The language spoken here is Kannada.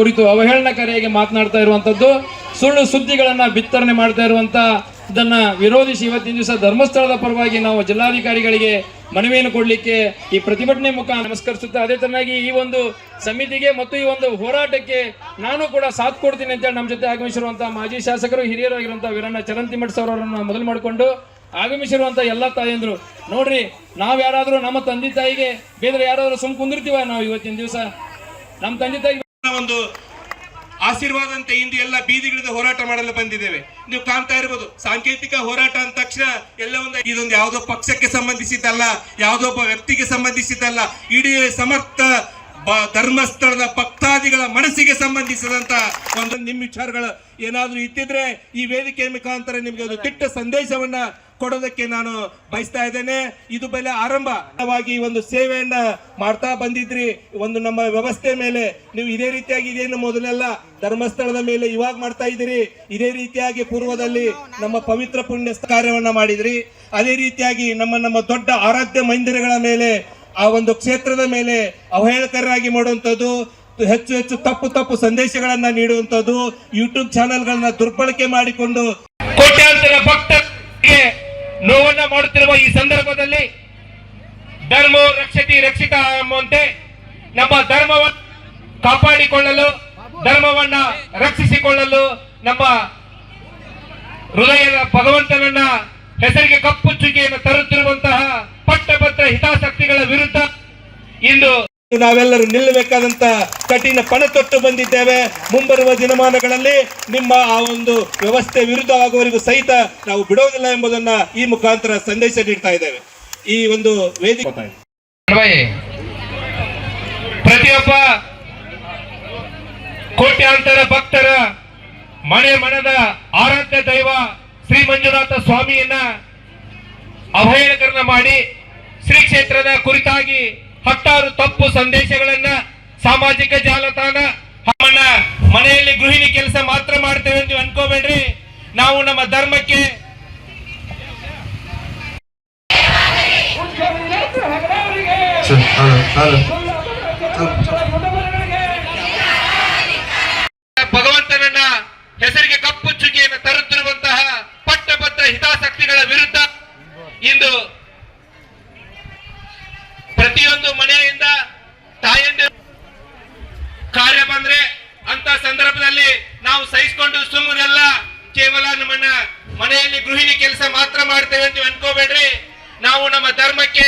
ಕುರಿತು ಅವಹೇಳನಕಾರಿಯಾಗಿ ಮಾತನಾಡ್ತಾ ಇರುವಂತದ್ದು ಸುಳ್ಳು ಸುದ್ದಿಗಳನ್ನ ಬಿತ್ತರಣೆ ಮಾಡ್ತಾ ಇರುವಂತ ಇದನ್ನ ವಿರೋಧಿಸಿ ಇವತ್ತಿನ ದಿವಸ ಧರ್ಮಸ್ಥಳದ ಪರವಾಗಿ ನಾವು ಜಿಲ್ಲಾಧಿಕಾರಿಗಳಿಗೆ ಮನವಿಯನ್ನು ಕೊಡಲಿಕ್ಕೆ ಈ ಪ್ರತಿಭಟನೆ ಮುಖ ನಮಸ್ಕರಿಸುತ್ತಾ, ಅದೇ ತರನಾಗಿ ಈ ಒಂದು ಸಮಿತಿಗೆ ಮತ್ತು ಈ ಒಂದು ಹೋರಾಟಕ್ಕೆ ನಾನು ಕೂಡ ಸಾಥ್ ಕೊಡ್ತೀನಿ ಅಂತೇಳಿ ನಮ್ಮ ಜೊತೆ ಆಗಮಿಸಿರುವಂಥ ಮಾಜಿ ಶಾಸಕರು ಹಿರಿಯರು ಆಗಿರುವಂತಹ ವೀರಣ್ಣ ಸರ್ ಅವರನ್ನು ಮೊದಲು ಮಾಡಿಕೊಂಡು ಆಗಮಿಸಿರುವಂತ ಎಲ್ಲ ತಾಯಂದರು. ನೋಡ್ರಿ, ನಾವು ಯಾರಾದರೂ ನಮ್ಮ ತಂದೆ ತಾಯಿಗೆ ಬೇರೆ ಯಾರಾದ್ರೂ ಸುಮ್ ಕುಂದಿರ್ತೀವ ನಾವು ಇವತ್ತಿನ ದಿವಸ? ನಮ್ಮ ತಂದೆ ತಾಯಿಗೆ ಒಂದು ಆಶೀರ್ವಾದಂತೆ ಇಂದು ಎಲ್ಲ ಬೀದಿಗಳಿಂದ ಹೋರಾಟ ಮಾಡಲು ಬಂದಿದ್ದೇವೆ. ನೀವು ಕಾಣ್ತಾ ಇರ್ಬೋದು, ಸಾಂಕೇತಿಕ ಹೋರಾಟ ಅಂದ ತಕ್ಷಣ ಎಲ್ಲ ಒಂದು ಇದೊಂದು ಯಾವುದೋ ಪಕ್ಷಕ್ಕೆ ಸಂಬಂಧಿಸಿದ್ದಲ್ಲ, ಯಾವುದೋ ಒಬ್ಬ ವ್ಯಕ್ತಿಗೆ ಸಂಬಂಧಿಸಿದ್ದಲ್ಲ, ಇಡೀ ಸಮರ್ಥ ಧರ್ಮಸ್ಥಳದ ಭಕ್ತಾದಿಗಳ ಮನಸ್ಸಿಗೆ ಸಂಬಂಧಿಸಿದಂತ ಒಂದು ನಿಮ್ಮ ವಿಚಾರಗಳು ಏನಾದರೂ ಇತ್ತಿದ್ರೆ ಈ ವೇದಿಕೆ ಮುಖಾಂತರ ನಿಮಗೆ ಒಂದು ಕೆಟ್ಟ ಸಂದೇಶವನ್ನ ಕೊಡೋದಕ್ಕೆ ನಾನು ಬಯಸ್ತಾ ಇದ್ದೇನೆ. ಇದು ಬೆಲೆ ಆರಂಭವಾಗಿ ಒಂದು ಸೇವೆಯನ್ನ ಮಾಡ್ತಾ ಬಂದಿದ್ರಿ. ಒಂದು ನಮ್ಮ ವ್ಯವಸ್ಥೆ ಮೇಲೆ ನೀವು ಇದೇ ರೀತಿಯಾಗಿ ಇದೇನು ಮೊದಲೆಲ್ಲ ಧರ್ಮಸ್ಥಳದ ಮೇಲೆ ಇವಾಗ ಮಾಡ್ತಾ ಇದ್ದೀರಿ. ಇದೇ ರೀತಿಯಾಗಿ ಪೂರ್ವದಲ್ಲಿ ನಮ್ಮ ಪವಿತ್ರ ಪುಣ್ಯ ಕಾರ್ಯವನ್ನ ಮಾಡಿದ್ರಿ. ಅದೇ ರೀತಿಯಾಗಿ ನಮ್ಮ ನಮ್ಮ ದೊಡ್ಡ ಆರಾಧ್ಯ ಮಂದಿರಗಳ ಮೇಲೆ ಆ ಒಂದು ಕ್ಷೇತ್ರದ ಮೇಲೆ ಅವಹೇಳಕರಾಗಿ ಮಾಡುವಂಥದ್ದು, ಹೆಚ್ಚು ಹೆಚ್ಚು ತಪ್ಪು ತಪ್ಪು ಸಂದೇಶಗಳನ್ನ ನೀಡುವಂಥದ್ದು ಯೂಟ್ಯೂಬ್ ಚಾನೆಲ್ಗಳನ್ನ ದುರ್ಬಳಕೆ ಮಾಡಿಕೊಂಡು ಕೋಟ್ಯಾಂತರ ಭಕ್ತರಿಗೆ ನೋವನ್ನ ಮಾಡುತ್ತಿರುವ ಈ ಸಂದರ್ಭದಲ್ಲಿ ಧರ್ಮ ರಕ್ಷತಿ ರಕ್ಷಿತ ಎಂಬಂತೆ ನಮ್ಮ ಧರ್ಮವನ್ನು ಕಾಪಾಡಿಕೊಳ್ಳಲು, ಧರ್ಮವನ್ನ ರಕ್ಷಿಸಿಕೊಳ್ಳಲು ನಮ್ಮ ಹೃದಯದ ಭಗವಂತನನ್ನ ಹೆಸರಿಗೆ ಕಪ್ಪು ಚುಕ್ಕಿಯನ್ನು ತರುತ್ತಿರುವಂತಹ ಪಟ್ಟಭದ್ರ ಹಿತಾಸಕ್ತಿಗಳ ವಿರುದ್ಧ ಇಂದು ನಾವೆಲ್ಲರೂ ನಿಲ್ಲಬೇಕಾದಂತ ಕಠಿಣ ಪಣ ತೊಟ್ಟು ಬಂದಿದ್ದೇವೆ. ಮುಂಬರುವ ದಿನಮಾನಗಳಲ್ಲಿ ನಿಮ್ಮ ಆ ಒಂದು ವ್ಯವಸ್ಥೆ ವಿರುದ್ಧವಾಗುವವರೆಗೂ ಸಹಿತ ನಾವು ಬಿಡೋದಿಲ್ಲ ಎಂಬುದನ್ನ ಈ ಮುಖಾಂತರ ಸಂದೇಶ ನೀಡ್ತಾ ಇದ್ದೇವೆ. ಈ ಒಂದು ವೇದಿಕೆ ಪ್ರತಿಯೊಬ್ಬ ಕೋಟ್ಯಾಂತರ ಭಕ್ತರ ಮನೆ ಮನದ ಆರಾಧ್ಯ ದೈವ ಶ್ರೀ ಮಂಜುನಾಥ ಸ್ವಾಮಿಯನ್ನ ಅಭಯಕರಣ ಮಾಡಿ ಶ್ರೀ ಕ್ಷೇತ್ರದ ಕುರಿತಾಗಿ ಹತ್ತಾರು ತಪ್ಪು ಸಂದೇಶಗಳನ್ನ ಸಾಮಾಜಿಕ ಜಾಲತಾಣ ನಮ್ಮನ್ನ ಮನೆಯಲ್ಲಿ ಗೃಹಿಣಿ ಕೆಲಸ ಮಾತ್ರ ಮಾಡ್ತೇವೆ ಅಂತ ನೀವು ಅನ್ಕೋಬೇಡ್ರಿ. ನಾವು ನಮ್ಮ ಧರ್ಮಕ್ಕೆ ಹೆಸರಿಗೆ ಕಪ್ಪು ಚುಕ್ಕಿಯನ್ನು ತರುತ್ತಿರುವಂತಹ ಪಟ್ಟಭದ್ರ ಹಿತಾಸಕ್ತಿಗಳ ವಿರುದ್ಧ ಇಂದು ಪ್ರತಿಯೊಂದು ಮನೆಯಿಂದ ತಾಯಂದಿರು ಕಾರ್ಯ ಬಂದ್ರೆ ಅಂತ ಸಂದರ್ಭದಲ್ಲಿ ನಾವು ಸಹಿಸಿಕೊಂಡು ಸುಮ್ಮನೆಲ್ಲ ಕೇವಲ ನಮ್ಮನ್ನ ಮನೆಯಲ್ಲಿ ಗೃಹಿಣಿ ಕೆಲಸ ಮಾತ್ರ ಮಾಡ್ತೇವೆ ಅಂತ ಅನ್ಕೋಬೇಡ್ರಿ. ನಾವು ನಮ್ಮ ಧರ್ಮಕ್ಕೆ